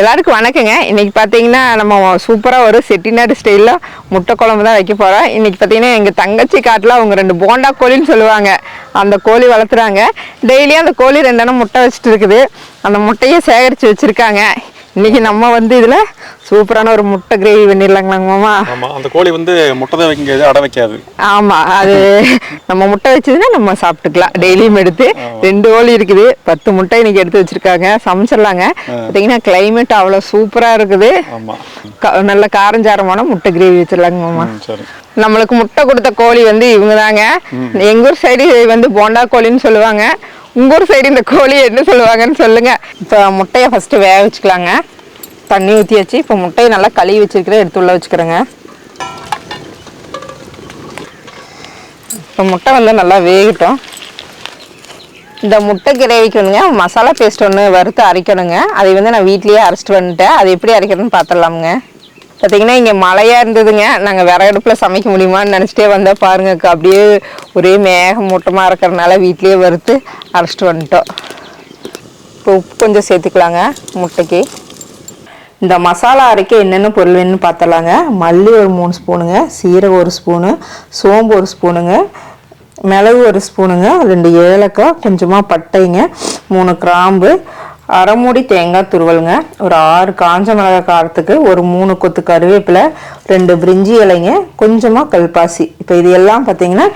எல்லாருக்கும் வணக்கங்க. இன்னைக்கு பார்த்தீங்கன்னா நம்ம சூப்பராக ஒரு செட்டிநாடு ஸ்டைலில் முட்டை குழம்பு தான் வைக்க போகிறோம் இன்னைக்கு பார்த்தீங்கன்னா எங்கள் தங்கச்சி காட்டில் அவங்க ரெண்டு போண்டா கோழின்னு சொல்லுவாங்க. அந்த கோழி வளர்த்துறாங்க. டெய்லியும் அந்த கோழி ரெண்டெண்ணம் முட்டை வச்சுட்டு இருக்குது. அந்த முட்டையை சேகரித்து வச்சுருக்காங்க. இன்றைக்கி நம்ம வந்து இதில் சூப்பரான ஒரு முட்டை கிரேவி பண்ணிடலாங்களாங்க மாமா? ஆமா அந்த கோழி வந்து முட்டை தான் வைக்காது அடை வைக்காது. ஆமாம் அது நம்ம முட்டை வச்சதுன்னா நம்ம சாப்பிட்டுக்கலாம். டெய்லியும் எடுத்து ரெண்டு கோழி இருக்குது. பத்து முட்டை இன்னைக்கு எடுத்து வச்சிருக்காங்க. சமைச்சிடலாங்க. பார்த்தீங்கன்னா கிளைமேட் அவ்வளோ சூப்பராக இருக்குது. ஆமா. நல்ல காரஞ்சாரமான முட்டை கிரேவி வச்சிடலாங்க மாமா. நம்மளுக்கு முட்டை கொடுத்த கோழி வந்து இவங்க தாங்க எங்க ஊர் சைடு வந்து போண்டா கோழின்னு சொல்லுவாங்க. உங்க ஊர் சைடு இந்த கோழி என்ன சொல்லுவாங்கன்னு சொல்லுங்க. இப்போ முட்டையை ஃபர்ஸ்ட் வேக வச்சுக்கலாங்க. தண்ணி ஊற்றி வச்சு இப்போ முட்டையை நல்லா கழுவி வச்சுருக்கிறேன். எடுத்து உள்ளே வச்சுக்கிறேங்க. இப்போ முட்டை வந்து நல்லா வேகட்டும். இந்த முட்டை கிரேவிக்கு வந்துங்க மசாலா பேஸ்ட் ஒன்று வறுத்து அரைக்கணுங்க. அதை வந்து நான் வீட்லேயே அரைச்சிட்டு வந்துட்டேன். அது எப்படி அரைக்கிறதுன்னு பார்த்துடலாமுங்க பார்த்தீங்கன்னா இங்கே மழையாக இருந்ததுங்க. நாங்கள் விறகு அடுப்பில் சமைக்க முடியுமான்னு நினச்சிட்டே வந்தால் பாருங்கக்கா அப்படியே ஒரே மேகம் மூட்டமாக இருக்கிறனால வீட்லேயே வறுத்து அரைச்சிட்டு வந்துட்டோம். இப்போ உப்பு கொஞ்சம் சேர்த்துக்கலாங்க முட்டைக்கு. இந்த மசாலா அரைக்க என்னென்ன பொருள் வேணும்னு பார்த்தலாங்க மல்லி ஒரு மூணு ஸ்பூனுங்க சீரகம் ஒரு ஸ்பூனு சோம்பு ஒரு ஸ்பூனுங்க மிளகு ஒரு ஸ்பூனுங்க ரெண்டு ஏலக்காய் கொஞ்சமாக பட்டைங்க மூணு கிராம்பு அரை மூடி தேங்காய் துருவலுங்க ஒரு ஆறு காஞ்ச மிளகாய் காரத்துக்கு ஒரு மூணு கொத்து கருவேப்பிலை ரெண்டு பிரிஞ்சி இலைங்க கொஞ்சமாக கல்பாசி. இப்போ இது எல்லாம் பார்த்தீங்கன்னா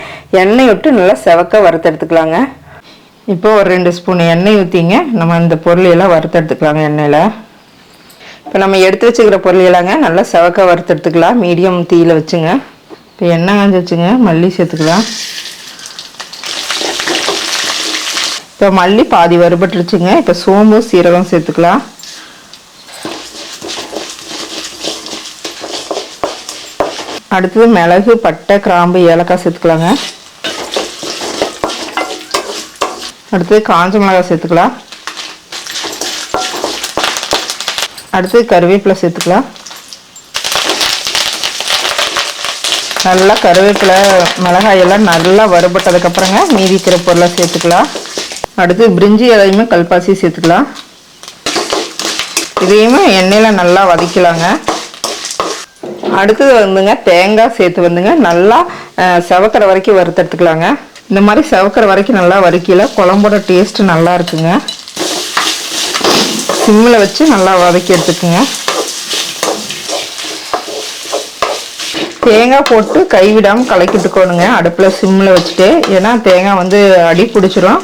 எண்ணெய் விட்டு நல்லா செவக்க வறுத்து எடுத்துக்கலாங்க. இப்போ ஒரு ரெண்டு ஸ்பூன் எண்ணெய் ஊற்றிங்க நம்ம இந்த பொருள் எல்லாம் வறுத்து எடுத்துக்கலாங்க எண்ணெயில். இப்போ நம்ம எடுத்து வச்சுக்கிற பொருள் எல்லாங்க நல்லா செவக்க வறுத்து எடுத்துக்கலாம். மீடியம் தீயில வச்சுங்க. இப்போ எண்ணெய் காஞ்சி வச்சுங்க. மல்லி சேர்த்துக்கலாம். இப்போ மல்லி பாதி வறுபட்டுருச்சுங்க. இப்போ சோம்பு சீரகம் சேர்த்துக்கலாம். அடுத்தது மிளகு பட்டை கிராம்பு ஏலக்காய் சேர்த்துக்கலாங்க. அடுத்தது காஞ்ச மிளகாய் சேர்த்துக்கலாம். அடுத்து கருவேப்பிலை சேர்த்துக்கலாம். நல்லா கருவேப்பிலை மிளகாயெல்லாம் நல்லா வறுபட்டதுக்கப்புறங்க மீதி இருக்கிற பொருளை சேர்த்துக்கலாம். அடுத்து பிரிஞ்சி இலையுமே கல்பாசி சேர்த்துக்கலாம். இதையுமே எண்ணெயில் நல்லா வதக்கலாங்க. அடுத்தது வந்துங்க தேங்காய் சேர்த்து வந்துங்க நல்லா அஹ், செவக்கிற வரைக்கும் வறுத்தெடுத்துக்கலாங்க. இந்த மாதிரி செவக்கிற வரைக்கும் நல்லா வறுக்கல குழம்போட டேஸ்ட்டு நல்லா இருக்குங்க. சிம்மில் வச்சு நல்லா வதக்கி எடுத்துக்கோங்க. தேங்காய் போட்டு கைவிடாமல் கலக்கிட்டுக்கோணுங்க. அடுப்பில் சிம்மில் வச்சுட்டு. ஏன்னா தேங்காய் வந்து அடி பிடிச்சிரும்.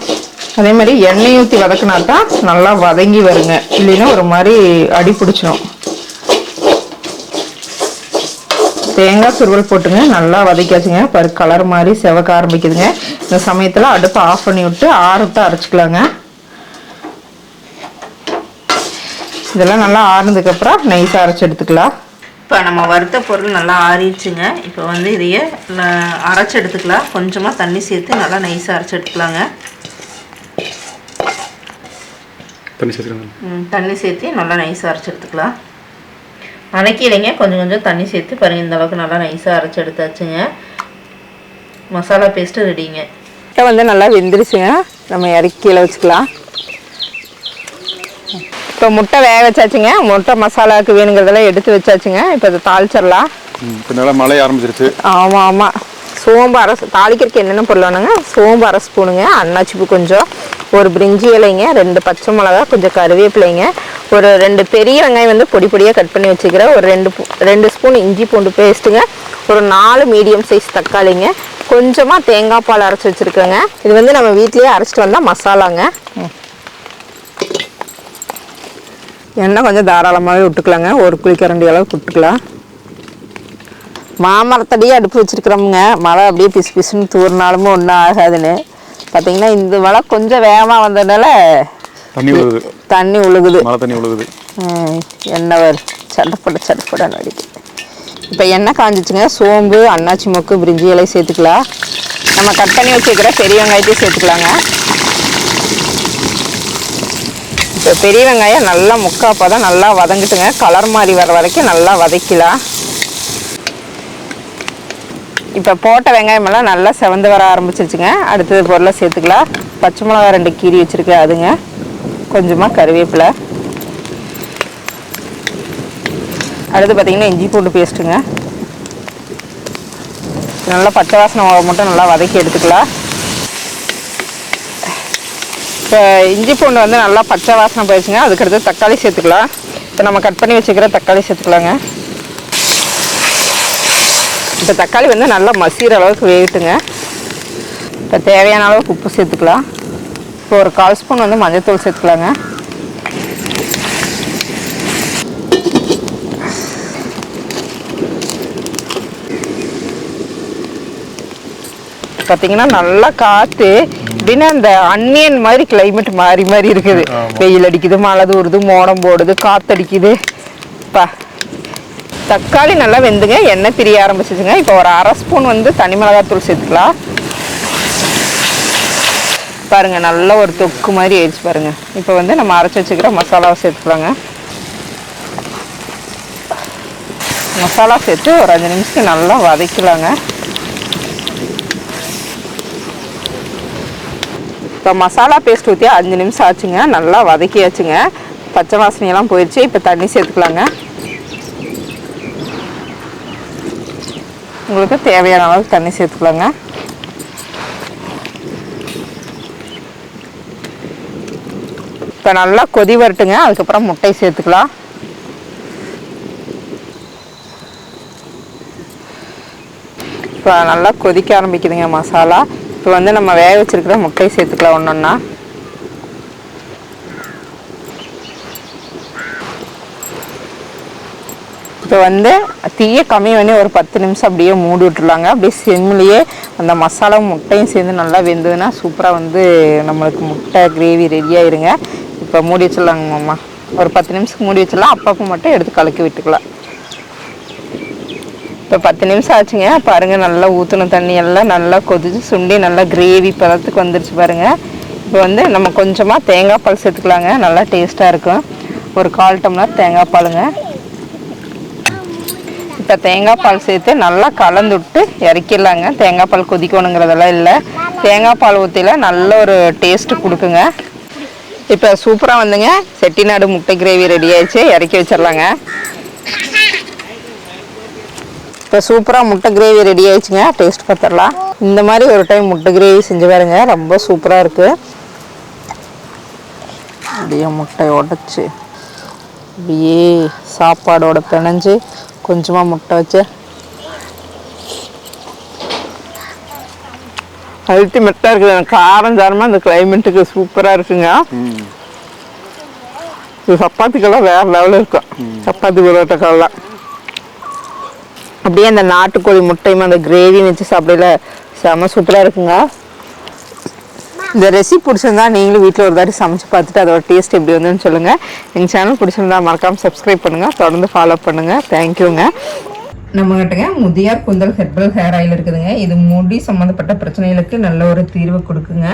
அதே மாதிரி எண்ணெய் ஊற்றி வதக்கினா தான் நல்லா வதங்கி வருங்க. இல்லைன்னா ஒரு மாதிரி அடி பிடிச்சிரும். தேங்காய் சுருவல் போட்டுங்க. நல்லா வதக்கியாச்சுங்க. பரு கலர் மாதிரி செவக்க ஆரம்பிக்குதுங்க. இந்த சமயத்தில் அடுப்பை ஆஃப் பண்ணி விட்டு ஆறுட்டு அரைச்சிக்கலாங்க. இதெல்லாம் நல்லா ஆறுனதுக்கப்புறம் நைஸாக அரைச்சி எடுத்துக்கலாம். இப்போ நம்ம வறுத்த பொருள் நல்லா ஆறிடுச்சுங்க. இப்போ வந்து இதையே அரைச்சி எடுத்துக்கலாம். கொஞ்சமாக தண்ணி சேர்த்து நல்லா நைஸாக அரைச்சி எடுத்துக்கலாங்க. தண்ணி தண்ணி சேர்த்து நல்லா நைஸாக அரைச்சி எடுத்துக்கலாம். அரைக்கலைங்க கொஞ்சம் கொஞ்சம் தண்ணி சேர்த்து பாருங்க. இந்த அளவுக்கு நல்லா நைஸாக அரைச்சி எடுத்தாச்சுங்க. மசாலா பேஸ்ட்டு ரெடிங்க. முட்டை வந்து நல்லா வெந்துருச்சுங்க. நம்ம இறக்கி கீழே வச்சுக்கலாம். இப்போ முட்டை வேக வச்சாச்சுங்க. முட்டை மசாலாவுக்கு வேணுங்கிறதெல்லாம் எடுத்து வச்சாச்சுங்க. இப்போ இதை தாளிச்சிடலாம். ம், இப்போ நல்லா மழை ஆரம்பிச்சிருச்சு. ஆமாம் ஆமாம் சோம்பு அரை தாளிக்கிறதுக்கு என்னென்ன பொருள் வேணுங்க? சோம்பு அரை ஸ்பூனுங்க அன்னாச்சிப்பு கொஞ்சம் ஒரு பிரிஞ்சி இலைங்க ரெண்டு பச்சை மிளகா கொஞ்சம் கருவேப்பிலைங்க ஒரு ரெண்டு பெரிய வெங்காயம் வந்து பொடி பொடியாக கட் பண்ணி வச்சுக்கிறேன். ஒரு ரெண்டு ரெண்டு ஸ்பூன் இஞ்சி பூண்டு பேஸ்ட்டுங்க ஒரு நாலு மீடியம் சைஸ் தக்காளிங்க கொஞ்சமாக தேங்காய் பால் அரைச்சி வச்சுருக்கேங்க. இது வந்து நம்ம வீட்லேயே அரைச்சிட்டு வந்தால் மசாலாங்க. ம். எண்ணெய் கொஞ்சம் தாராளமாகவே விட்டுக்கலாங்க. ஒரு குழிக்கரண்டி அளவுக்கு விட்டுக்கலாம். மாமரத்தடியே அடுப்பு வச்சிருக்கிறோமுங்க. மழை அப்படியே பிசு பிசுன்னு தூறினாலுமே ஒன்றும் ஆகாதுன்னு. பார்த்தீங்கன்னா இந்த மழை கொஞ்சம் வேகமாக வந்ததுனால தண்ணி விழுகுது தண்ணி உழுகுது. மழை தண்ணி விழுகுது ம், எண்ணெய் வரும் சட்டப்பட சட்டப்பட நடிக்கு இப்போ எண்ணெய் காஞ்சிச்சுங்க. சோம்பு அன்னாச்சி மொக்கு பிரிஞ்சி இலை சேர்த்துக்கலாம். நம்ம கட் பண்ணி வச்சுக்கிற பெரிய வெங்காயத்தையும் சேர்த்துக்கலாங்க. இப்போ பெரிய வெங்காயம் நல்லா முக்காப்பா தான் நல்லா வதங்கிட்டுங்க. கலர் மாதிரி வர வரைக்கும் நல்லா வதக்கலாம் இப்போ போட்ட வெங்காயமெல்லாம் நல்லா செவந்து வர ஆரம்பிச்சிருச்சுங்க. அடுத்தது பொருளை சேர்த்துக்கலாம் பச்சை மிளகா ரெண்டு கீரி வச்சுருக்கேன் அதுங்க. கொஞ்சமாக கருவேப்பிலை. அடுத்து பார்த்தீங்கன்னா இஞ்சி பூண்டு பேஸ்ட்டுங்க நல்லா பச்சை வாசனை மட்டும் நல்லா வதக்கி எடுத்துக்கலாம் இப்போ இஞ்சி பூண்டு வந்து நல்லா பச்சை வாசனை போயிடுச்சுங்க. அதுக்கடுத்து தக்காளி சேர்த்துக்கலாம். இப்போ நம்ம கட் பண்ணி வச்சுக்கிற தக்காளி சேர்த்துக்கலாங்க. இப்போ தக்காளி வந்து நல்லா மசிகிற அளவுக்கு வேகட்டுங்க. இப்போ தேவையான அளவுக்கு உப்பு சேர்த்துக்கலாம். இப்போ ஒரு கால் ஸ்பூன் வந்து மஞ்சள்தூள் சேர்த்துக்கலாங்க. பார்த்தீங்கன்னா நல்லா காற்று இப்படின்னா அந்த அன்னியன் மாதிரி கிளைமேட் மாறி மாறி இருக்குது. வெயில் அடிக்குது மழை தூருது மோடம் போடுது காத்தடிக்குது. பா. தக்காளி நல்லா வெந்துங்க எண்ணெய் பிரிய ஆரம்பிச்சிச்சுங்க. இப்போ ஒரு அரை ஸ்பூன் வந்து தனி மிளகாத்தூள் சேர்த்துக்கலாம். பாருங்க நல்ல ஒரு தொக்கு மாதிரி ஆயிடுச்சு பாருங்க. இப்போ வந்து நம்ம அரைச்சி வச்சுக்கிற மசாலாவை சேர்த்துக்கலாங்க. மசாலா சேர்த்து ஒரு அஞ்சு நிமிஷத்துக்கு நல்லா வதக்கலாங்க. இப்போ மசாலா பேஸ்ட் ஊற்றி அஞ்சு நிமிஷம் ஆச்சுங்க. நல்லா வதக்கியாச்சுங்க. பச்சை வாசனையெல்லாம் போயிடுச்சு இப்போ தண்ணி சேர்த்துக்கலாங்க. உங்களுக்கு தேவையான அளவுக்கு தண்ணி சேர்த்துக்கலாங்க. இப்போ நல்லா கொதி வரட்டுங்க. அதுக்கப்புறம் முட்டை சேர்த்துக்கலாம். இப்போ நல்லா கொதிக்க ஆரம்பிக்குதுங்க மசாலா. இப்போ வந்து நம்ம வேக வச்சிருக்கிற முட்டை சேர்த்துக்கலாம் ஒன்று ஒன்றா இப்போ வந்து தீயை கம்மி பண்ணி ஒரு பத்து நிமிஷம் அப்படியே மூடி விட்டுருலாங்க. அப்படியே செம்மிலேயே அந்த மசாலா முட்டையும் சேர்ந்து நல்லா வெந்ததுன்னா சூப்பராக வந்து நம்மளுக்கு முட்டை கிரேவி ரெடியாகிருங்க இப்போ மூடி வச்சிடலாங்க மாமா. ஒரு பத்து நிமிஷத்துக்கு மூடி வச்சிடலாம். அப்பப்போ மட்டும் எடுத்து கலக்கி விட்டுக்கலாம். இப்போ பத்து நிமிஷம் ஆச்சுங்க. பாருங்க நல்லா ஊற்றின தண்ணி எல்லாம் நல்லா கொதிச்சு சுண்டி நல்லா கிரேவி பதத்துக்கு வந்துருச்சு பாருங்க. இப்போ வந்து நம்ம கொஞ்சமாக தேங்காய் பால் சேர்த்துக்கலாங்க. நல்லா டேஸ்ட்டாக இருக்கும். ஒரு கால் டம்ளர் தேங்காய் பாலுங்க. இப்போ தேங்காய் பால் சேர்த்து நல்லா கலந்து விட்டு இறக்கிடலாங்க. தேங்காய் பால் கொதிக்கணுங்கிறதெல்லாம் இல்லை. தேங்காய் பால் ஊற்றியில் நல்ல ஒரு டேஸ்ட்டு கொடுக்குங்க. இப்போ சூப்பராக வந்துங்க. செட்டிநாடு முட்டை கிரேவி ரெடி ஆயிடுச்சு. இறக்கி வச்சிடலாங்க. இப்போ சூப்பராக முட்டை கிரேவி ரெடி ஆயிடுச்சுங்க. டேஸ்ட் பார்த்துடலாம். இந்த மாதிரி ஒரு டைம் முட்டை கிரேவி செஞ்சு பாருங்க. ரொம்ப சூப்பராக இருக்குது அப்படியே முட்டை உடச்சி அப்படியே சாப்பாடோட பிணைஞ்சு கொஞ்சமாக முட்டை வச்சு. அல்டிமேட்டாக இருக்குது. காரம் சாரமாக இந்த கிளைமேட்டுக்கு சூப்பராக இருக்குங்க. சப்பாத்திக்கெல்லாம் வேறு லெவலில் இருக்கும். சப்பாத்தி பரோட்டாக்கெல்லாம் அப்படியே அந்த நாட்டுக்கோழி முட்டையும் அந்த கிரேவி வச்சு சாப்பிடல செம சூப்பராக இருக்குங்க. இந்த ரெசிபி பிடிச்சிருந்தா நீங்களும் வீட்டில் ஒரு தாட்டி சமைச்சு பார்த்துட்டு அதோட டேஸ்ட் எப்படி வந்துன்னு சொல்லுங்கள் எங்கள் சேனல் பிடிச்சிருந்தா மறக்காமல் சப்ஸ்கிரைப் பண்ணுங்கள் தொடர்ந்து ஃபாலோ பண்ணுங்கள் தேங்க்யூங்க நம்ம கிட்டங்க முதியார் குந்தல் ஹெர்பல் ஹேர் ஆயில் இருக்குதுங்க. இது முடி சம்மந்தப்பட்ட பிரச்சனைகளுக்கு நல்ல ஒரு தீர்வு கொடுக்குங்க.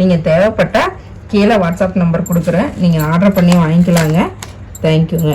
நீங்கள் தேவைப்பட்டால் கீழே வாட்ஸ்அப் நம்பர் கொடுக்குறேன். நீங்கள் ஆர்டர் பண்ணி வாங்கிக்கலாங்க. தேங்க்யூங்க